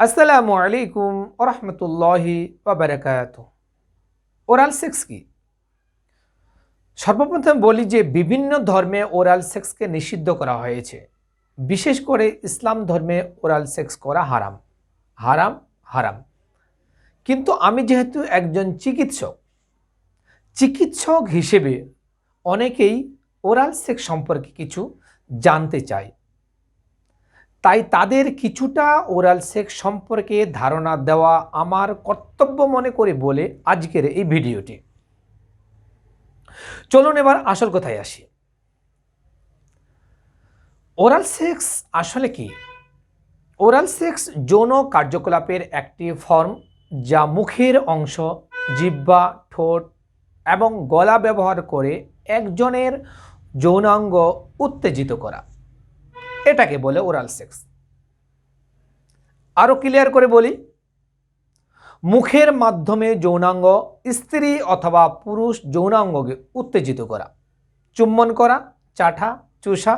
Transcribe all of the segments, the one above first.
আসসালামু আলাইকুম ওরহমতুল্লাহি ওবরাকাত ওরাল সেক্স কি? সর্বপ্রথম বলি যে বিভিন্ন ধর্মে ওরাল সেক্সকে নিষিদ্ধ করা হয়েছে। বিশেষ করে ইসলাম ধর্মে ওরাল সেক্স করা হারাম। হারাম হারাম। কিন্তু আমি যেহেতু একজন চিকিৎসক চিকিৎসক হিসেবে অনেকেই ওরাল সেক্স সম্পর্কে কিছু জানতে চায় তাই তাদের কিছুটা ওরাল সেক্স সম্পর্কে ধারণা দেওয়া আমার কর্তব্য মনে করে বলে আজকের এই ভিডিওটি। চলুন এবার আসল কথায় আসি। ওরাল সেক্স আসলে কি? ওরাল সেক্স যৌন কার্যকলাপের একটি ফর্ম যা মুখের অংশ জিব্বা ঠোঁট এবং গলা ব্যবহার করে একজনের যৌনাঙ্গ উত্তেজিত করা। এটাকে বলে ওরাল সেক্স আরও ক্লিয়ার করে বলি, মুখের মাধ্যমে যৌনাঙ্গ, স্ত্রী অথবা পুরুষ যৌনাঙ্গকে উত্তেজিত করা, চুম্বন করা, চাঠা, চুষা,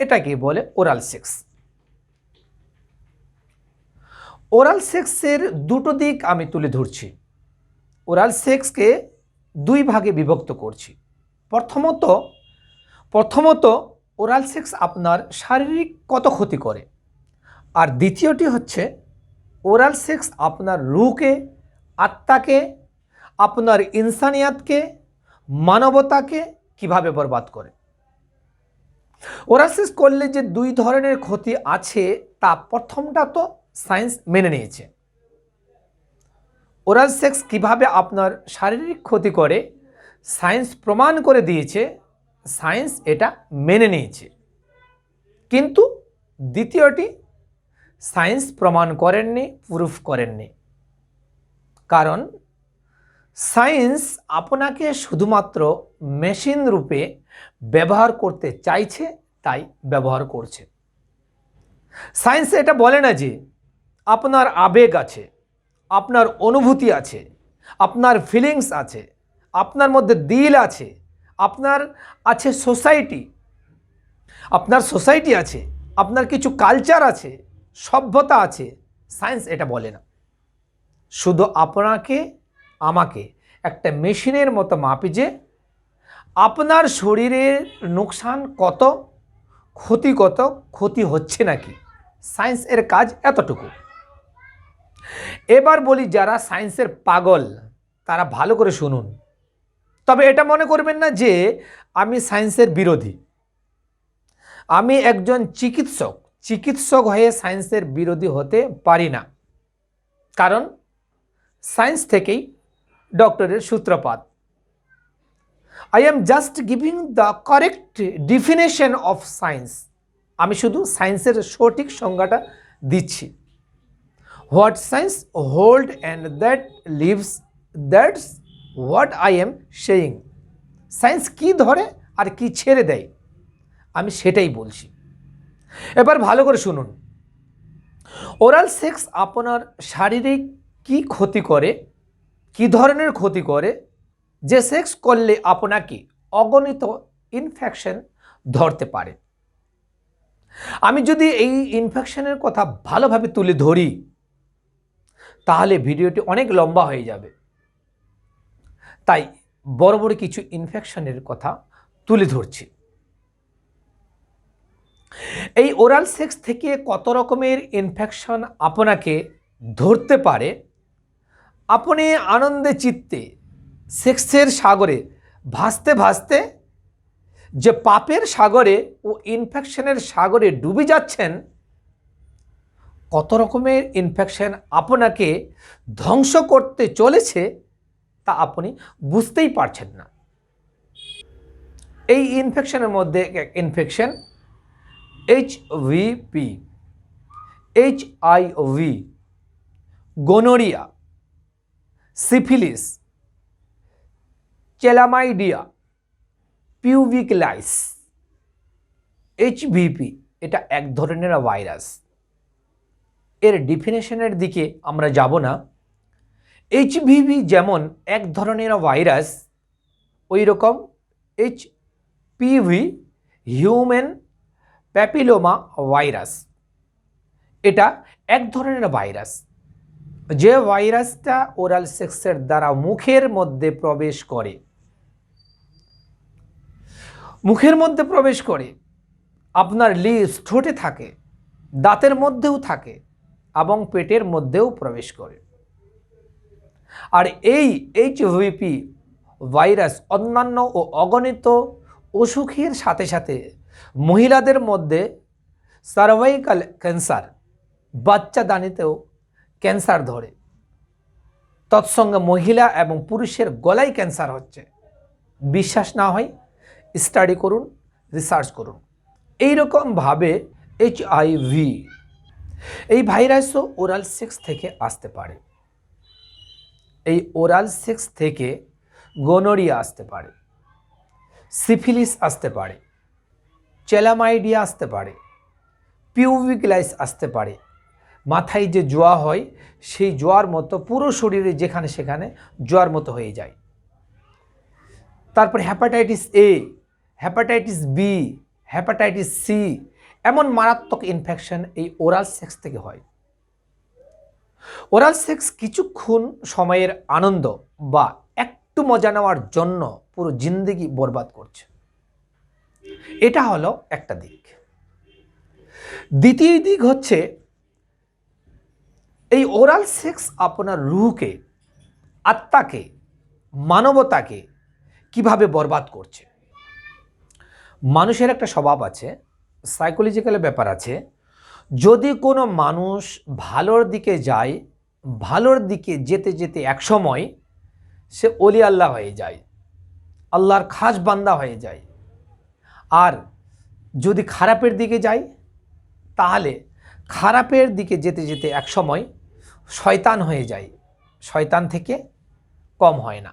এটাকে বলে ওরাল সেক্স ওরাল সেক্সের দুটো দিক আমি তুলে ধরছি। ওরাল সেক্সকে দুই ভাগে বিভক্ত করছি। প্রথমত প্রথমত ওরাল সেক্স আপনার শারীরিক কত ক্ষতি করে? আর দ্বিতীয়টি হচ্ছে ওরাল সেক্স আপনার রুকে আত্মাকে, আপনার ইনসানিয়াতকে, মানবতাকে কীভাবে বরবাদ করে? ওরাল সেক্স করলে যে দুই ধরনের ক্ষতি আছে, তা প্রথমটা তো সায়েন্স মেনে নিয়েছে। ওরাল সেক্স কীভাবে আপনার শারীরিক ক্ষতি করে সায়েন্স প্রমাণ করে দিয়েছে সায়েন্স এটা মেনে নিয়েছে। কিন্তু দ্বিতীয়টি, সায়েন্স প্রমাণ করেননি, প্রুফ করেননি। কারণ সায়েন্স আপনাকে শুধুমাত্র মেশিন রূপে ব্যবহার করতে চাইছে, তাই ব্যবহার করছে। সায়েন্স এটা বলে না যে, আপনার আবেগ আছে, আপনার অনুভূতি আছে, আপনার ফিলিংস আছে, আপনার মধ্যে দিল আছে আপনার আছে সোসাইটি, আপনার সোসাইটি আছে, আপনার কিছু কালচার আছে, সভ্যতা আছে, সায়েন্স এটা বলে না। শুধু আপনাকে, আমাকে, একটা মেশিনের মতো মাপি যে আপনার শরীরের নোকসান কত, ক্ষতি কত, ক্ষতি হচ্ছে নাকি? সায়েন্স এর কাজ এতটুকু। এবার বলি যারা সায়েন্সের পাগল, তারা ভালো করে শুনুন। তবে এটা মনে করবেন না যে আমি সায়েন্সের বিরোধী। আমি একজন চিকিৎসক চিকিৎসক হয়ে সায়েন্সের বিরোধী হতে পারি না। কারণ সায়েন্স থেকেই ডক্টরের সূত্রপাত। I am just giving the correct definition of science আমি শুধু সায়েন্সের সঠিক সংজ্ঞাটা দিচ্ছি। What science hold and that leaves that's what I am saying science কি ধরে আর কি ছেড়ে দেয়? আমি সেটাই বলছি। এবার ভালো করে শুনুন। ওরাল সেক্স আপনার শারীরিক কি ক্ষতি করে? কি ধরনের ক্ষতি করে? যে সেক্স করলে আপনাকে অগণিত ইনফেকশন ধরতে পারে। আমি যদি এই ইনফেকশনের কথা ভালোভাবে তুলে ধরি, তাহলে ভিডিওটি অনেক লম্বা হয়ে যাবে। তাই বড় বড় কিছু ইনফেকশনের কথা তুলে ধরছি। এই ওরাল সেক্স থেকে কত রকমের ইনফেকশন আপনাকে ধরতে পারে? আপনি আনন্দে চিত্তে সেক্সের সাগরে ভাসতে ভাসতে যে পাপের সাগরে ও ইনফেকশনের সাগরে ডুবে যাচ্ছেন, কত রকমের ইনফেকশন আপনাকে ধ্বংস করতে চলেছে তা আপনি বুঝতেই পারছেন না। এই ইনফেকশনের মধ্যে infection H VP H gonorrhoea syphilis chlamydia pubic lice HVP এটা এক ধরনের ভাইরাস এর ডিফিনেশনের দিকে আমরা যাব না। এইচভিভি যেমন এক ধরনের ভাইরাস ওই রকম H P V human papilloma virus এটা এক ধরনের ভাইরাস। যে ভাইরাসটা ওরাল সেক্সের দ্বারা মুখের মধ্যে প্রবেশ করে। মুখের মধ্যে প্রবেশ করে। আপনার লিপস ঠোঁটে থাকে, দাঁতের মধ্যেও থাকে এবং পেটের মধ্যেও প্রবেশ করে। আর এই এইচভিপি ভাইরাস অন্যান্য ও অগণিত অসুখের সাথে সাথে মহিলাদের মধ্যে সার্ভাইকাল ক্যান্সার বাচ্চা দানিতেও ক্যান্সার ধরে। তৎসঙ্গে মহিলা এবং পুরুষের গলায় ক্যান্সার হচ্ছে। বিশ্বাস না হয় স্টাডি করুন রিসার্চ করুন। এইরকমভাবে এইচ আইভি এই ভাইরাসও ওরাল সেক্স থেকে আসতে পারে। এই ওরাল সেক্স থেকে গোনোরিয়া আসতে পারে সিফিলিস আসতে পারে চেলামাইডিয়া আসতে পারে পিউবিকলাইস আসতে পারে। মাথায় যে জোয়া হয়, সেই জোয়ার মতো পুরো শরীরে যেখানে সেখানে জোয়ার মতো হয়ে যায়। তারপরে hepatitis A hepatitis B hepatitis C এমন মারাত্মক ইনফেকশন এই ওরাল সেক্স থেকে হয়। ওরাল সেক্স কিছুক্ষণ সময়ের আনন্দ বা একটু মজা নেওয়ার জন্য পুরো জিন্দগি বরবাদ করছে। এটা হলো একটা দিক। দ্বিতীয় দিক হচ্ছে এই ওরাল সেক্স আপনার রুহকে, আত্মাকে, মানবতাকে কীভাবে বরবাদ করছে? মানুষের একটা স্বভাব আছে সাইকোলজিক্যাল ব্যাপার আছে যদি কোনো মানুষ ভালোর দিকে যায়, ভালোর দিকে যেতে যেতে একসময় সে অলি আল্লাহ হয়ে যায়, আল্লাহর খাস বান্দা হয়ে যায়। আর যদি খারাপের দিকে যায়, তাহলে খারাপের দিকে যেতে যেতে একসময় শয়তান হয়ে যায়। শয়তান থেকে কম হয় না।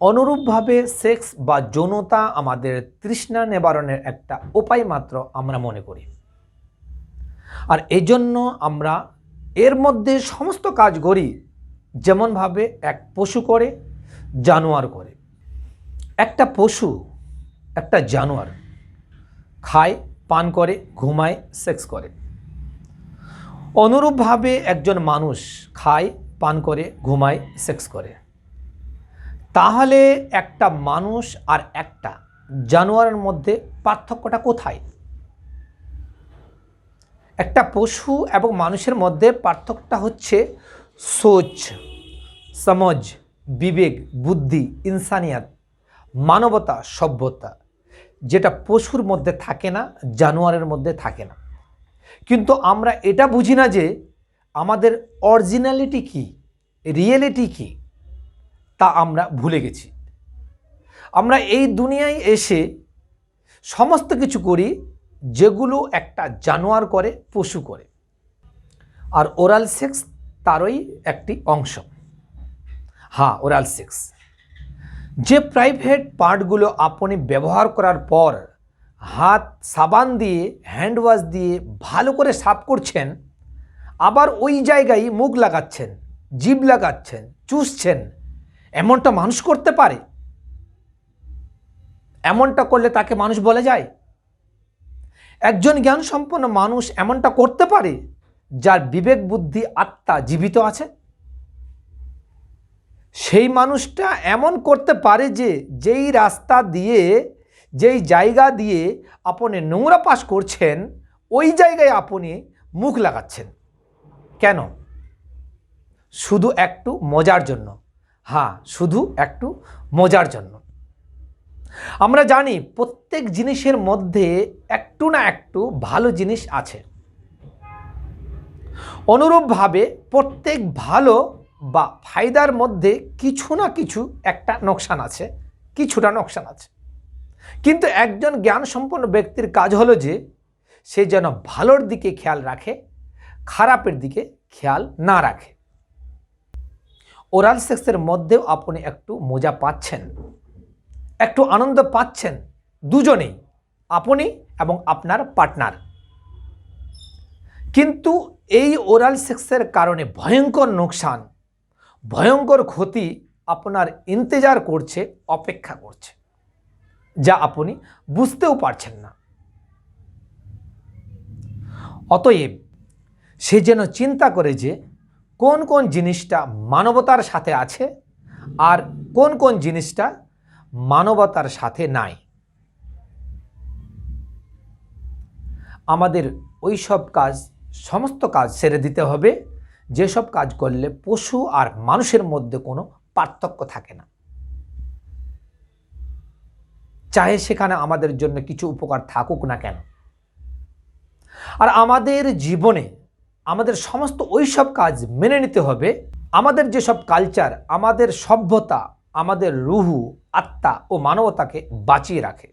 অনুরূপভাবে সেক্স বা যৌনতা আমাদের তৃষ্ণা নিবারণের একটা উপায় মাত্র আমরা মনে করি। আর এই জন্য আমরা এর মধ্যে সমস্ত কাজ করি, যেমনভাবে এক পশু করে, জানোয়ার করে। একটা পশু, একটা জানোয়ার খায়, পান করে, ঘুমায়, সেক্স করে। অনুরূপভাবে একজন মানুষ খায়, পান করে, ঘুমায়, সেক্স করে। তাহলে একটা মানুষ আর একটা জানোয়ারের মধ্যে পার্থক্যটা কোথায়? একটা পশু এবং মানুষের মধ্যে পার্থক্যটা হচ্ছে সোচ, সমজ, বিবেক, বুদ্ধি, ইনসানিয়াত, মানবতা, সভ্যতা, যেটা পশুর মধ্যে থাকে না, জানোয়ারের মধ্যে থাকে না। কিন্তু আমরা এটা বুঝি না যে আমাদের অরিজিনালিটি কি রিয়েলিটি কি, তা আমরা ভুলে গেছি। আমরা এই দুনিয়ায় এসে সমস্ত কিছু করি যেগুলো একটা জানোয়ার করে, পশু করে। আর ওরাল সেক্স তারই একটি অংশ। হ্যাঁ ওরাল সেক্স যে প্রাইভেট পার্টগুলো আপনি ব্যবহার করার পর হাত সাবান দিয়ে হ্যান্ড ওয়াশ দিয়ে ভালো করে সাফ করছেন, আবার ওই জায়গায় মুখ লাগাচ্ছেন, জিভ লাগাচ্ছেন, চুষছেন, এমনটা মানুষ করতে পারে? এমনটা করলে তাকে মানুষ বলে যায়? একজন জ্ঞান সম্পন্ন মানুষ এমনটা করতে পারে যার বিবেক, বুদ্ধি, আত্মা জীবিত আছে? সেই মানুষটা এমন করতে পারে যে যেই রাস্তা দিয়ে, যেই জায়গা দিয়ে আপনি নোংরা পাস করছেন, ওই জায়গায় আপনি মুখ লাগাচ্ছেন। কেন? শুধু একটু মজার জন্য। হ্যাঁ শুধু একটু মজার জন্য। আমরা জানি প্রত্যেক জিনিসের মধ্যে একটু না একটু ভালো জিনিস আছে। অনুরূপভাবে প্রত্যেক ভালো বা ফায়দার মধ্যে কিছু না কিছু একটা নোকসান আছে, কিছুটা নোকসান আছে। কিন্তু একজন জ্ঞান সম্পন্ন ব্যক্তির কাজ হলো যে, সে যেন ভালোর দিকে খেয়াল রাখে, খারাপের দিকে খেয়াল না রাখে। ওরাল সেক্সের মধ্যেও আপনি একটু মজা পাচ্ছেন। একটু আনন্দ পাচ্ছেন দুজনেই, আপনি এবং আপনার পার্টনার কিন্তু এই ওরাল সেক্সের কারণে ভয়ঙ্কর নোকসান, ভয়ঙ্কর ক্ষতি আপনার ইন্তজার করছে, অপেক্ষা করছে, যা আপনি বুঝতেও পারছেন না। অতএব সে যেন চিন্তা করে যে কোন কোন জিনিসটা মানবতার সাথে আছে আর কোন কোন জিনিসটা মানবতার সাথে নাই। আমাদের ওই সব কাজ, সমস্ত কাজ ছেড়ে দিতে হবে। যেসব কাজ করলে পশু আর মানুষের মধ্যে কোনো পার্থক্য থাকে না। চাহে সেখানে আমাদের জন্য কিছু উপকার থাকুক না কেন? আর আমাদের জীবনে আমাদের সমস্ত ওই সব কাজ মেনে নিতে হবে। আমাদের যেসব কালচার আমাদের সভ্যতা, আমাদের রুহু আত্মা ও মানবতাকে বাঁচিয়ে রাখে।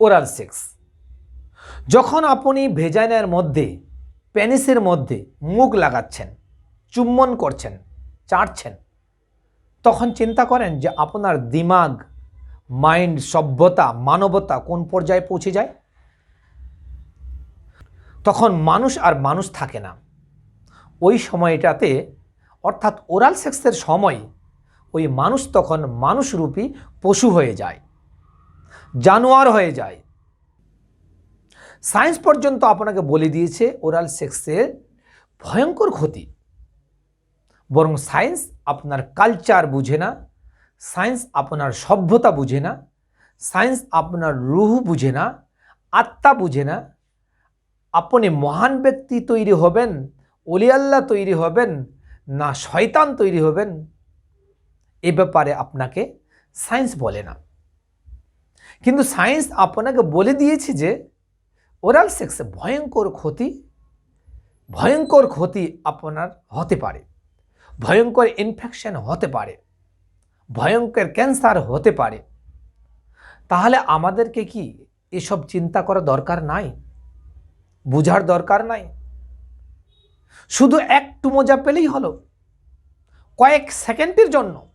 ওরাল সেক্স যখন আপনি ভেজাইনার মধ্যে প্যানিসের মধ্যে মুখ লাগাচ্ছেন, চুম্বন করছেন চাটছেন তখন চিন্তা করেন যে আপনার দিমাগ, মাইন্ড, সভ্যতা, মানবতা কোন পর্যায়ে পৌঁছে যায়? তখন মানুষ আর মানুষ থাকে না। ওই সময়টাতে অর্থাৎ ওরাল সেক্সের সময় ওই মানুষ তখন মানুষরূপী পশু হয়ে যায়, জানোয়ার হয়ে যায়। সায়েন্স পর্যন্ত আপনাকে বলে দিয়েছে ওরাল সেক্সের ভয়ঙ্কর ক্ষতি। বরং সায়েন্স আপনার কালচার বুঝে না, সায়েন্স আপনার সভ্যতা বুঝে না, সায়েন্স আপনার রুহ বুঝে না, আত্মা বুঝে না। আপনি মহান ব্যক্তি তৈরি হবেন, অলিয়াল্লাহ তৈরি হবেন, না শয়তান তৈরি হবেন এ ব্যাপারে আপনাকে সায়েন্স বলে না। কিন্তু সায়েন্স আপনাকে বলে দিয়েছে যে, ওরাল সেক্সে ভয়ঙ্কর ক্ষতি ভয়ঙ্কর ক্ষতি আপনার হতে পারে। ভয়ঙ্কর ইনফেকশন হতে পারে। ভয়ঙ্কর ক্যান্সার হতে পারে। তাহলে আমাদেরকে কি এসব চিন্তা করা দরকার নাই? বুঝার দরকার নাই? শুধু একটু মজা পেলেই হলো। কয়েক সেকেন্ডের জন্য।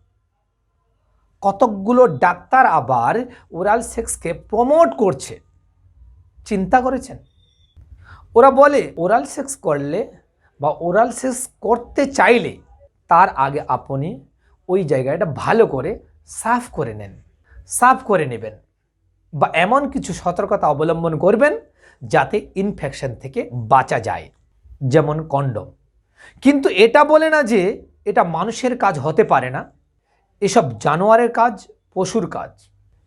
কতকগুলো ডাক্তার আবার ওরাল সেক্সকে প্রমোট করছে। চিন্তা করেছেন? ওরা বলে, ওরাল সেক্স করলে বা ওরাল সেক্স করতে চাইলে তার আগে আপনি ওই জায়গাটা ভালো করে সাফ করে নেন, সাফ করে নেবেন বা এমন কিছু সতর্কতা অবলম্বন করবেন যাতে ইনফেকশন থেকে বাঁচা যায়, যেমন কন্ডম কিন্তু এটা বলে না যে এটা মানুষের কাজ হতে পারে না। এসব জানোয়ারের কাজ, পশুর কাজ।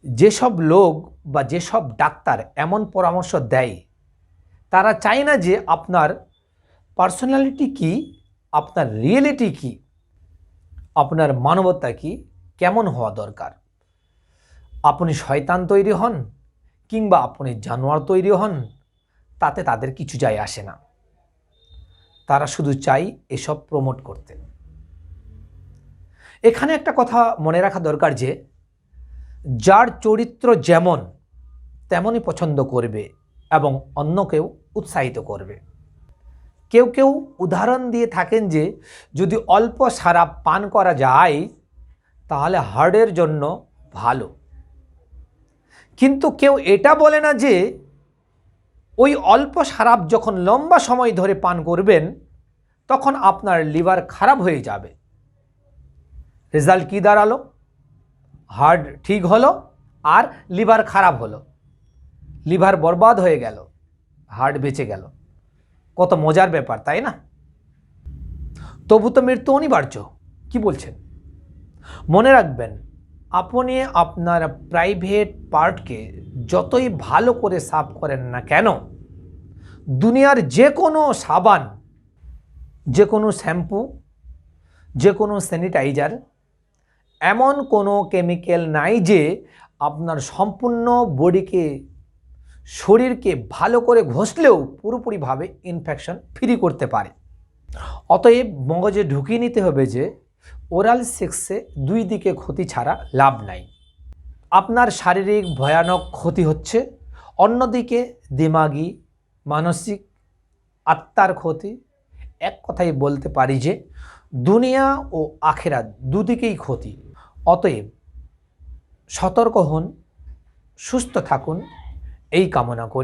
যেসব লোক বা যেসব ডাক্তার এমন পরামর্শ দেয়, তারা চায় না যে আপনার পার্সোনালিটি কি, আপনার রিয়েলিটি কি, আপনার মানবতা কি, কেমন হওয়া দরকার। আপনি শয়তান তৈরি হন কিংবা আপনি জানোয়ার তৈরি হন, তাতে তাদের কিছু যায় আসে না। তারা শুধু চাই এসব প্রমোট করতে। এখানে একটা কথা মনে রাখা দরকার যে, যার চরিত্র যেমন, তেমনই পছন্দ করবে এবং অন্যকেও উৎসাহিত করবে। কেউ কেউ উদাহরণ দিয়ে থাকেন যে, যদি অল্প সারা পান করা যায়, তাহলে হার্টের জন্য ভালো। কিন্তু কেউ এটা বলে না যে, ওই অল্প সারাপ যখন লম্বা সময় ধরে পান করবেন, তখন আপনার লিভার খারাপ হয়ে যাবে। রেজাল্ট কী দাঁড়াল? হার্ট ঠিক হলো আর লিভার খারাপ হলো। লিভার বরবাদ হয়ে গেল, হার্ট বেঁচে গেল। কত মজার ব্যাপার, তাই না? তবু তো মৃত্যু অনিবার্য, কি বলছেন? মনে রাখবেন, আপনি আপনার প্রাইভেট পার্টকে যতই ভালো করে সাফ করেন না কেন, দুনিয়ার যে কোনো সাবান যে কোনো শ্যাম্পু যে কোনো স্যানিটাইজার এমন কোনো কেমিক্যাল নাই যে আপনার সম্পূর্ণ বডিকে, শরীরকে ভালো করে ঘষলেও পুরোপুরিভাবে ইনফেকশন ফ্রি করতে পারে। অতএব মগজে ঢুকিয়ে নিতে হবে যে ওরাল সেক্সে দুই দিকে ক্ষতি ছাড়া লাভ নাই। আপনার শারীরিক ভয়ানক ক্ষতি হচ্ছে, অন্যদিকে দিমাগি, মানসিক আত্মার ক্ষতি। এক কথাই বলতে পারি যে দুনিয়া ও আখেরাত দুদিকেই ক্ষতি। অতএব সতর্ক হন সুস্থ থাকুন এই কামনা করি।